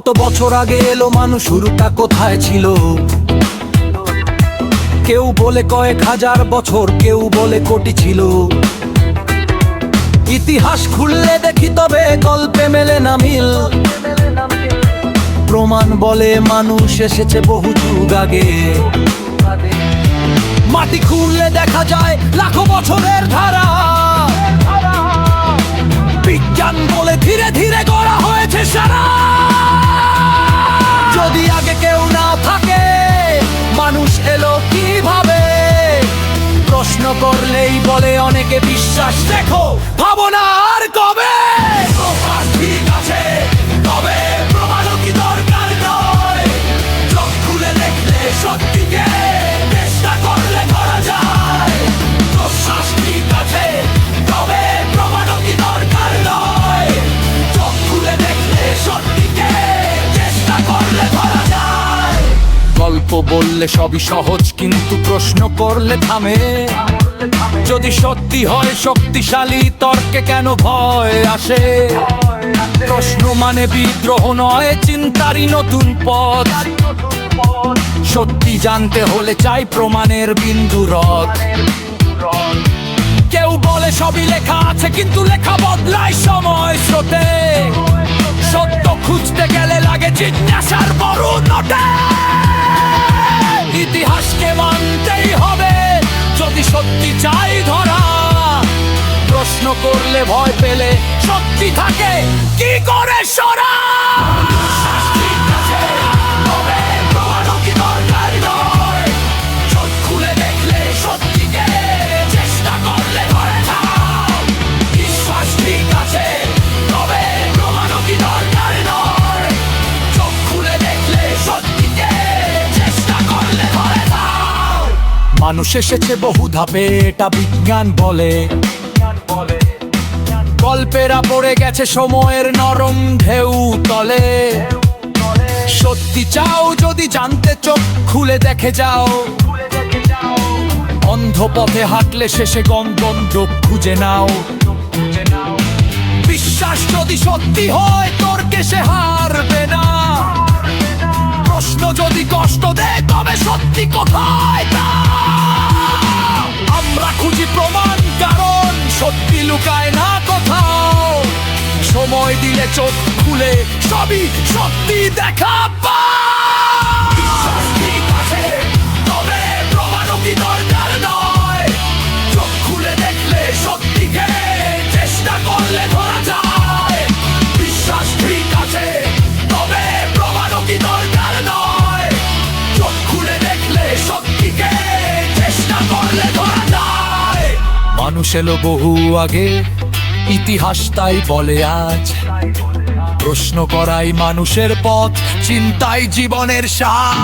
বছর আগে এলো মানুষ শুরুটা কোথায় ছিল? কেউ বলে কয়েক হাজার বছর, কেউ বলে কোটি ছিল। ইতিহাস খুললে দেখি তবে গল্পে মেলে না মিল। প্রমাণ বলে মানুষ এসেছে বহু যুগ আগে। মাটি খুললে দেখা যায় লাখো বছরের ধারা। বিজ্ঞান বলে ধীরে ধীরে গড়া হয়েছে সারা। করলেই বলে অনেকে বিশ্বাস। দেখো ভাবনা আর কবে? ঠিক আছে তবে প্রমাণও কি দরকার নয়? চোখ খুলে দেখলে সত্যিকে চেষ্টা করলে ধরা যায়। প্রশ্বাস ঠিক আছে তবে প্রমাণও কি দরকার নয়? চোখ খুলে দেখলে সত্যিকে চেষ্টা করলে ধরা যায়। গল্প বললে সবই সহজ কিন্তু প্রশ্ন করলে থামে। যদি সত্যি হয়, শক্তিশালী তর্কে কেন ভয় আসে? প্রশ্ন মানে বিদ্রোহ নয়, চিন্তারই নতুন পথ। সত্যি জানতে হলে চাই প্রমাণের বিন্দু রথ। কেউ বলে সবই লেখা আছে, কিন্তু লেখা বদলায় সময় স্রোতে। সত্য খুঁজতে গেলে লাগে জিজ্ঞাসার বড় নটে। প্রশ্ন করলে ভয় পেলে। সত্যি থাকে, কি করে সরা? মানুষ এসেছে বহু ধাপে এটা বিজ্ঞান বলে। গল্পেরা পড়ে গেছে সময়ের নরম ঢেউ তলে। সত্যি চাও যদি জানতে চোখ খুলে দেখে যাও। অন্ধ পথে হাঁটলে শেষে গন্ধন চোখ খুঁজে নাও। বিশ্বাস যদি সত্যি হয় তোর সে হারবে না। প্রশ্ন যদি কষ্ট দেয়, তবে সত্যি কোথায় আমরা খুঁজি প্রমাণ। সত্যিকে চেষ্টা করলে ধরা যায়। মানুষ এলো বহু আগে ইতিহাস তাই বলে আজ। প্রশ্ন করাই মানুষের পথ চিন্তাই জীবনের সার।